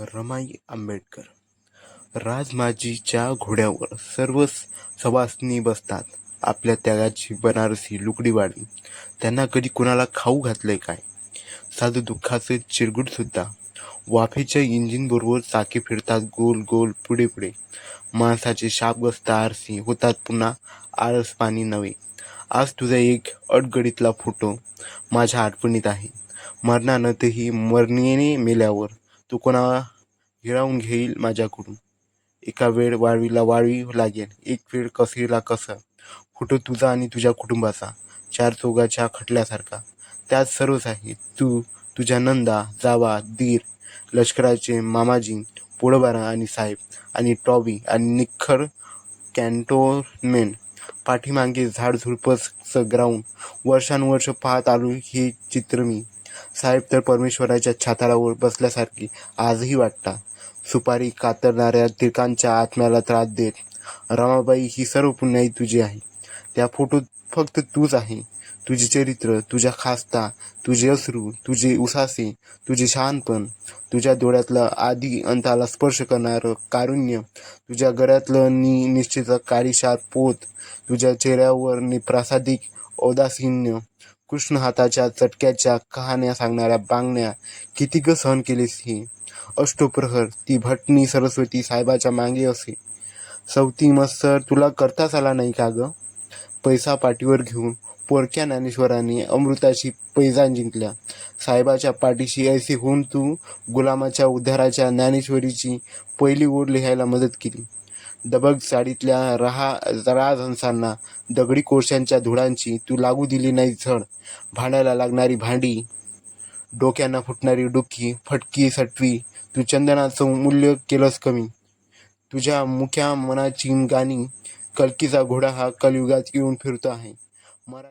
रमाई आंबेडकर. राजमाजीच्या घोड्यावर सर्व सवासनी बसतात. आपल्या त्यागाची बनारसी लुगडी वाढली. त्यांना कधी कुणाला खाऊ घातलंय काय? साधं दुःखाचं चिरगुटसुद्धा वाफेच्या इंजिनबरोबर चाके फिरतात गोल गोल पुढे पुढे. माणसाचे शापग्रस्त आरसी होतात पुन्हा आळस पाणी नव्हे. आज तुझा एक अडगडीतला फोटो माझ्या आठवणीत आहे. मरणानं मरणानंतरही मरणीने मेल्यावर तू कोणा हिरावून घेईल माझ्याकडून. एका वेळ वाळवीला वाळवी लागेल एक वेळ कसेला कसा? फोटो तुझा आणि तुझ्या कुटुंबाचा चार चौघाच्या खटल्यासारखा. त्यात सर्वच आहे. तू तुझ्या नंदा जावा दीर लष्कराचे मामाजी पोळबारा आणि साहेब आणि टॉबी आणि निखर कॅन्टोनमेंट. पाठीमागे झाडझुडपचं ग्राउंड वर्षानुवर्ष पाहत आलो हे चित्र मी. साहेब तर परमेश्वराच्या छाताडावर बसल्यासारखी आजही वाटता. सुपारी कातरणाऱ्या तिरकांच्या आत्म्याला त्रास देत रमाबाई ही सर्व पुण्याई तुझी आहे. त्या फोटोत फक्त तूच आहे. तुझे चरित्र तुझ्या खासता तुझे अश्रू तुझे उसासे तुझे शहाणपण तुझ्या डोळ्यातलं आधी अंताला स्पर्श करणारं कारुण्य तुझ्या गळ्यातलं नि निश्चित काळीशार पोत तुझ्या चेहऱ्यावर निप्रासादिक औदासीन्य कृष्ण हाताच्या चटक्याच्या कहाण्या सांगणाऱ्या बांगण्या किती ग सहन केलीस ही? अष्टप्रहर ती भटणी सरस्वती साहेबाच्या मागे असे. सवती मस्तर तुला करताच आला नाही का ग? पैसा पाठीवर घेऊन पोरक्या ज्ञानेश्वराने अमृताशी पैजान जिंकल्या. साहेबाच्या पाठीशी ऐसे होऊन तू गुलामाच्या उद्धाराच्या ज्ञानेश्वरीची पहिली ओढ लिहायला मदत केली. दबग साडीतल्या रहा राजहंसांना दगडी कोळशांच्या धुळांची तू लागू दिली नाही झड भांडायला लागणारी भांडी डोक्यांना फुटणारी डुक्की फटकी सटवी. तू चंदनाचं मूल्य केलंस कमी. तुझ्या मुख्या मनाची गाणी कलकीचा घोडा हा कलयुगात येऊन फिरतो आहे. मरा